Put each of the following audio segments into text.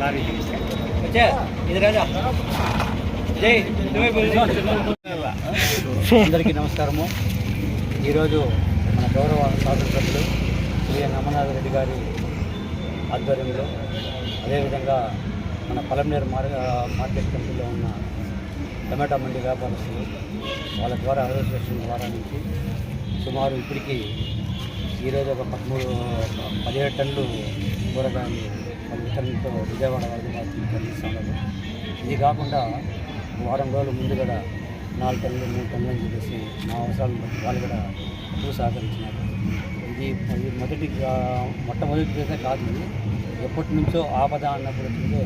Lorry తీస్తే వచ్చే ఇది రాజా. జై నువ్వే పిలు. అందరికీ నమస్కారము. ఈరోజు మన గౌరవ శాసనసభ్యులు శ్రీఎన్ అమర్నాథ్ రెడ్డి గారి ఆధ్వర్యంలో అదేవిధంగా మన పలంనేరు మార్ మార్కెట్ కమిటీలో ఉన్న టమాటా మండి వ్యాపారస్తులు వాళ్ళ ద్వారా అసోసియేషన్ ద్వారా నుంచి సుమారు ఇప్పటికీ ఈరోజు ఒక పదమూడు పదిహేడు టన్నులు కూరగాయలు వాళ్ళ వితరణతో విజయవాడ వరకు మాకు ఇది కాకుండా వారం రోజుల ముందు కూడా నాలుగు టన్నులు మూడు టన్నులు అని చెప్పేసి మా అవసరాలను బట్టి వాళ్ళు కూడా ఎక్కువ సహకరించినారు. ఇది ఇది మొదటి గా- మొట్టమొదటి కాదు ఎప్పటి నుంచో ఆపద అన్నప్పుడు వచ్చిందే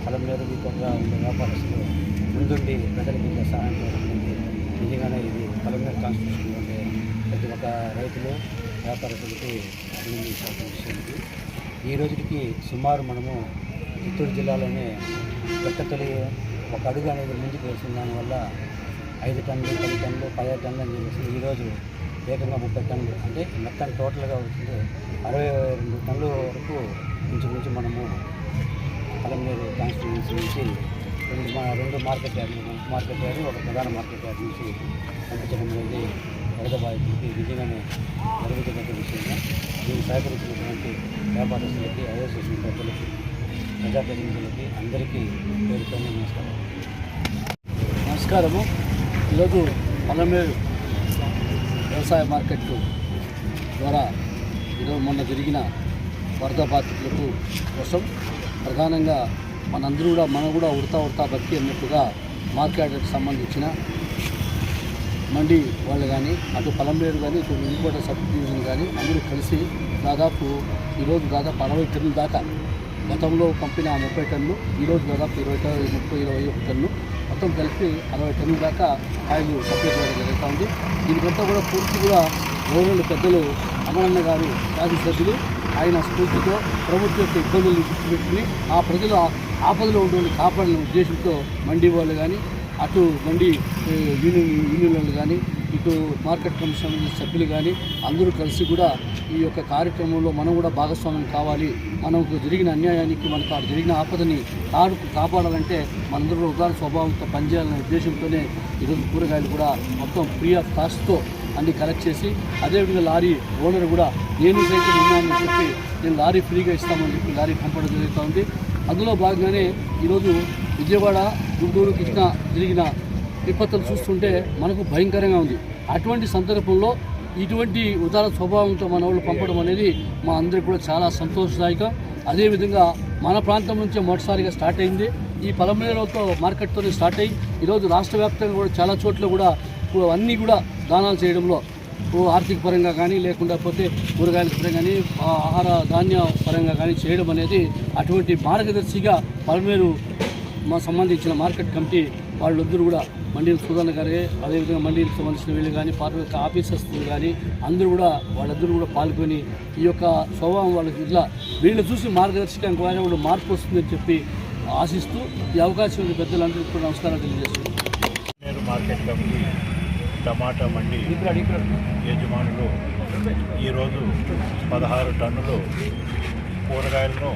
పొలం మీద కొద్దిగా ఉండే వ్యాపారస్తులు ముందుండి ప్రజలకు సహాయం చేస్తుంది నిజంగానే ఇది పొలం మీద కాన్స్టిట్యూషన్ ఉండే ప్రతి ఒక్క రైతులు వ్యాపారస్తులకి అభినందించాల్సిన విషయం ఇది ఈ రోజుకి సుమారు మనము చిత్తూరు జిల్లాలోనే తొలి ఒక అడుగు అనేది ముందుకు వేసిన దానివల్ల ఐదు టన్నులు పది టన్నులు పదిహేడు టన్నులు అని చెప్పేసి ఈరోజు వేగంగా ముప్పై టన్నులు అంటే మొత్తం టోటల్గా వచ్చింది. అరవై రెండు టన్నుల వరకు ఇంచుమించు మనము పలమనేరు కాన్స్టిట్యూన్సీ నుంచి రెండు మా రెండు మార్కెట్ యార్డ్ మార్కెట్ యార్డ్ ఒక ప్రధాన మార్కెట్ యార్డ్ నుంచి పంపించడం అనేది వరద బాధితులకి నిజంగానే జరుగుతున్న విషయంగా దీన్ని సహకరించినటువంటి వ్యాపారస్తులకి అసోసియేషన్ పెద్దలకి ప్రజాప్రతినిధులకి అందరికీ పేరుతోనే నమస్కారం. నమస్కారము. ఈరోజు పలమేరు వ్యవసాయ మార్కెట్ ద్వారా ఈరోజు మొన్న జరిగిన వరద బాధితులకు కోసం ప్రధానంగా మనందరూ కూడా మనం కూడా ఉడతా ఉడతా బతికి అన్నట్టుగా మార్కెట్కి సంబంధించిన మండి వాళ్ళు కానీ అటు పలంబేరు కానీ ఇటు ఇంకోట సబ్ డివిజన్ కానీ అందరూ కలిసి దాదాపు ఈరోజు దాదాపు అరవై టన్నుల దాకా గతంలో పంపిన ముప్పై టన్ను ఈరోజు దాదాపు ఇరవై టన్ను ముప్పై ఇరవై ఒక టన్ను మొత్తం కలిపి అరవై టన్నుల దాకా కాయలు సప్లై చేయడం జరుగుతూ ఉంది. దీనికంతా కూడా పూర్తి కూడా గవర్నమెంట్ పెద్దలు అమరన్న గారు శాసనసభ్యులు ఆయన స్ఫూర్తితో ప్రభుత్వ యొక్క ఇబ్బందులు గుర్తుపెట్టుకుని ఆ ప్రజలు ఆపదలో ఉండే కాపాడిన ఉద్దేశంతో మండి వాళ్ళు కానీ అటు మండి యూనియన్ యూనియన్లు కానీ ఇటు మార్కెట్ కమిషన్ సంబంధించిన సభ్యులు కానీ అందరూ కలిసి కూడా ఈ యొక్క కార్యక్రమంలో మనం కూడా భాగస్వామ్యం కావాలి. మనకు జరిగిన అన్యాయానికి మనకు జరిగిన ఆపదని కాడు కాపాడాలంటే మనందరూ ఉదాహరణ స్వభావంతో పనిచేయాలనే ఉద్దేశంతోనే ఈరోజు కూరగాయలు కూడా మొత్తం ఫ్రీ ఆఫ్ కాస్ట్తో అన్ని కలెక్ట్ చేసి అదేవిధంగా లారీ ఓనర్ కూడా నేను సైతం ఉన్నానని చెప్పి నేను లారీ ఫ్రీగా ఇస్తామని చెప్పి లారీ పంపడం జరుగుతూ ఉంది. అందులో భాగంగానే ఈరోజు విజయవాడ గుంటూరు కృష్ణ జరిగిన విపత్తులు చూస్తుంటే మనకు భయంకరంగా ఉంది. అటువంటి సందర్భంలో ఇటువంటి ఉదార స్వభావంతో మన వాళ్ళు పంపడం అనేది మా అందరికి కూడా చాలా సంతోషదాయకం. అదేవిధంగా మన ప్రాంతం నుంచే మొదటిసారిగా స్టార్ట్ అయింది. ఈ పలమనేరుతో మార్కెట్తోనే స్టార్ట్ అయ్యి ఈరోజు రాష్ట్ర వ్యాప్తంగా కూడా చాలా చోట్ల కూడా అన్నీ కూడా దానాలు చేయడంలో ఆర్థిక పరంగా కానీ లేకుండా పోతే కూరగాయల పరంగా కానీ ఆహార ధాన్య పరంగా కానీ చేయడం అనేది అటువంటి మార్గదర్శిగా పలమేరు మా సంబంధించిన మార్కెట్ కమిటీ వాళ్ళందరూ కూడా మండీల సుధన్న గారే అదేవిధంగా మండీలకు సంబంధించిన వీళ్ళు కానీ పార్టీ ఆఫీసర్స్ కానీ అందరూ కూడా వాళ్ళందరూ కూడా పాల్గొని ఈ యొక్క స్వభావం వాళ్ళకి ఇట్లా వీళ్ళు చూసి మార్గదర్శకంగా వాళ్ళు మార్పు వస్తుందని చెప్పి ఆశిస్తూ ఈ అవకాశం పెద్దలందరికీ కూడా నమస్కారం తెలియజేస్తున్నాను నేరు మార్కెట్ కమిటీ టమాటా మండి యజమానులు ఈరోజు పదహారు టన్నులు కూరగాయలను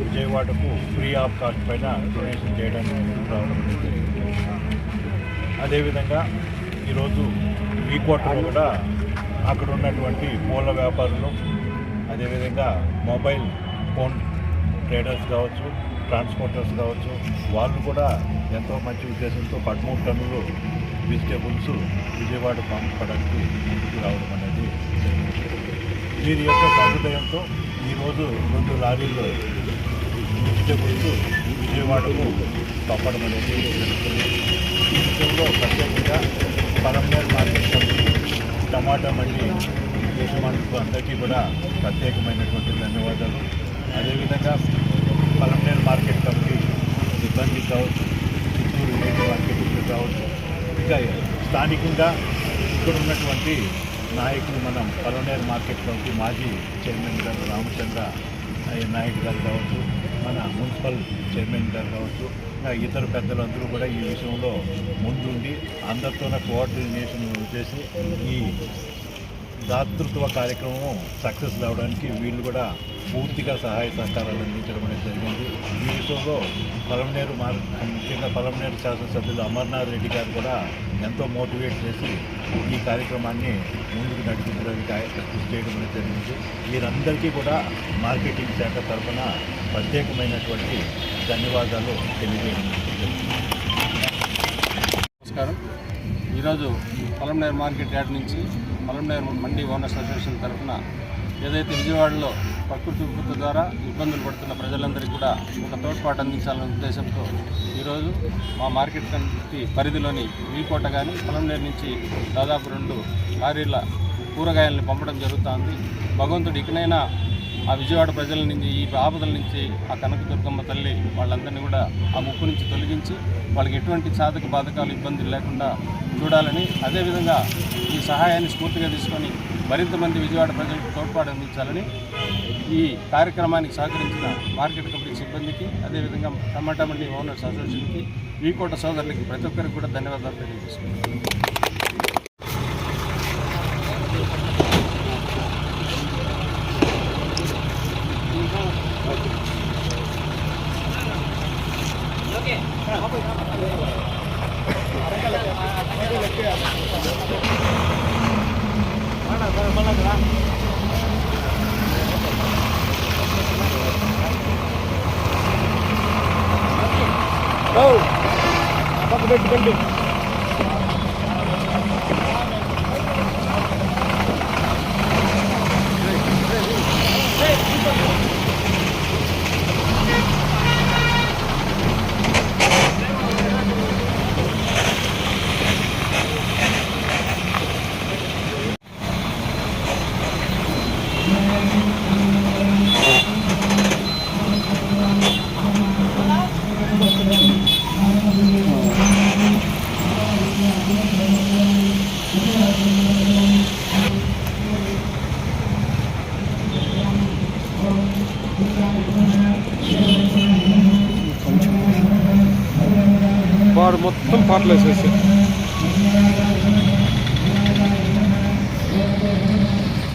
విజయవాడకు ఫ్రీ ఆఫ్ కాస్ట్ పైన డొనేషన్ చేయడానికి రావడం అదేవిధంగా ఈరోజు ఈ కోటలో కూడా అక్కడ ఉన్నటువంటి పూల వ్యాపారులు అదేవిధంగా మొబైల్ ఫోన్ ట్రేడర్స్ కావచ్చు ట్రాన్స్పోర్టర్స్ కావచ్చు వాళ్ళు కూడా ఎంతో మంచి ఉద్దేశంతో పదమూడు టన్నులు వెజిటేబుల్స్ విజయవాడ పంపడానికి ముందుకు రావడం అనేది దీని వీరి యొక్క సహృదయంతో ఈరోజు రెండు లారీల్లో వెజిటేబుల్స్ విజయవాడకు పంపడం అనేది ఈ విషయంలో ప్రత్యేకంగా పరంగా మార్కెట్ టమాటా మండి యజమానులకు అందరికీ కూడా ప్రత్యేకమైనటువంటి ధన్యవాదాలు. అదేవిధంగా పలమనేరు మార్కెట్ కమిటీ సిబ్బంది కావచ్చు చిత్తూరు మార్కెట్ కావచ్చు ఇంకా స్థానికంగా ఇక్కడ ఉన్నటువంటి నాయకులు మనం పలమనేరు మార్కెట్లోకి మాజీ చైర్మన్ గారు రామచంద్ర నాయక్ గారు కావచ్చు మన మున్సిపల్ చైర్మన్ గారు కావచ్చు ఇంకా ఇతర పెద్దలందరూ కూడా ఈ విషయంలో ముందుండి అందరితోనే కోఆర్డినేషన్ చేసి ఈ దాతృత్వ కార్యక్రమం సక్సెస్ కావడానికి వీళ్ళు కూడా పూర్తిగా సహాయ సహకారాలు అందించడం అనేది జరిగింది. ఈ విషయంలో పలమనేరు మార్ ముఖ్యంగా పలమనేరు శాసనసభ్యులు అమర్నాథ్ రెడ్డి గారు కూడా ఎంతో మోటివేట్ చేసి ఈ కార్యక్రమాన్ని ముందుకు నడిపించడానికి కృషి చేయడం అనేది జరిగింది. వీరందరికీ కూడా మార్కెటింగ్ శాఖ తరఫున ప్రత్యేకమైనటువంటి ధన్యవాదాలు తెలియజేయడం నమస్కారం. ఈరోజు పలమనేరు మార్కెట్ యార్డ్ నుంచి పొలంనేరు మండీ ఓనర్స్ అసోసియేషన్ తరఫున ఏదైతే విజయవాడలో ప్రకృతి విపత్తు ద్వారా ఇబ్బందులు పడుతున్న ప్రజలందరికీ కూడా ఒక తోడ్పాటు అందించాలనే ఉద్దేశంతో ఈరోజు మా మార్కెట్ కమిటీ పరిధిలోని వీకోట కానీ పొలంనేరు నుంచి దాదాపు రెండు లారీల కూరగాయలను పంపడం జరుగుతుంది. భగవంతుడు ఇకనైనా ఆ విజయవాడ ప్రజల నుంచి ఈ ఆపదల నుంచి ఆ కనకదుర్గమ్మ తల్లి వాళ్ళందరినీ కూడా ఆ ముప్పు నుంచి తొలగించి వాళ్ళకి ఎటువంటి సాధక బాధకాలు ఇబ్బందులు లేకుండా చూడాలని అదేవిధంగా సహాయాన్ని స్ఫూర్తిగా తీసుకొని మరింత మంది విజయవాడ ప్రజలకు తోడ్పాటు అందించాలని ఈ కార్యక్రమానికి సహకరించిన మార్కెట్ కమిటీ సిబ్బందికి అదేవిధంగా టమాటా మండి ఓనర్స్ అసోసియేషన్కి వీకోట సోదరులకి ప్రతి ఒక్కరికి కూడా ధన్యవాదాలు తెలియజేస్తున్నాను వాడు మొత్తం పాటలు వేసేసి